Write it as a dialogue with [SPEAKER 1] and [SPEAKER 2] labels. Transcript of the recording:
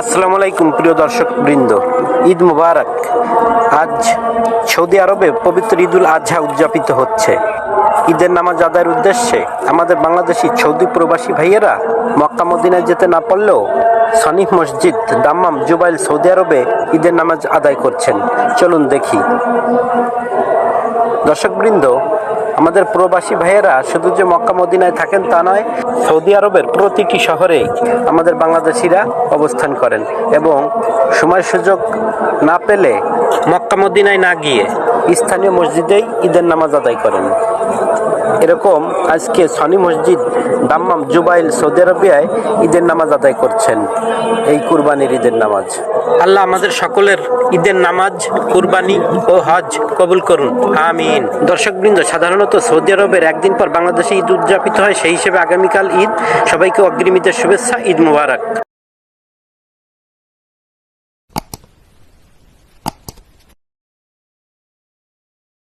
[SPEAKER 1] আসসালামু আলাইকুম, প্রিয় দর্শক বৃন্দ। ঈদ মুবারক। আজ সৌদি আরবে পবিত্র ঈদুল আজহা উদযাপিত হচ্ছে। ঈদের নামাজ আদায়ের উদ্দেশ্যে আমাদের বাংলাদেশি সৌদি প্রবাসী ভাইয়েরা মক্কা মদিনায় যেতে না পারলেও সনিফ মসজিদ দাম্মাম জুবাইল সৌদি আরবে ঈদের নামাজ আদায় করছেন। চলুন দেখি। দর্শকবৃন্দ আমাদের প্রবাসী ভাইয়েরা শুধু যে মক্কা মদিনায় থাকেন তা নয়, সৌদি আরবের প্রতিটি শহরে আমাদের বাংলাদেশিরা অবস্থান করেন এবং সময় সুযোগ না পেলে মক্কা মদিনায় না গিয়ে স্থানীয় মসজিদেই ঈদের নামাজ আদায় করেন। এরকম আজকে সনি মসজিদ দাম্মাম জুবাইল সৌদি আরবিয়ায় ঈদের নামাজ আদায় করছেন। এই কুরবানির ঈদের নামাজ। আল্লাহ আমাদের সকলের ঈদের নামাজ, কুরবানি ও হজ কবুল করুন। আমিন। দর্শকবৃন্দ, সাধারণত সৌদি আরবের একদিন পর বাংলাদেশে ঈদ উদযাপিত হয়, সেই হিসেবে আগামীকাল ঈদ। সবাইকে অগ্রিম ঈদের শুভেচ্ছা, ঈদ মুবারক।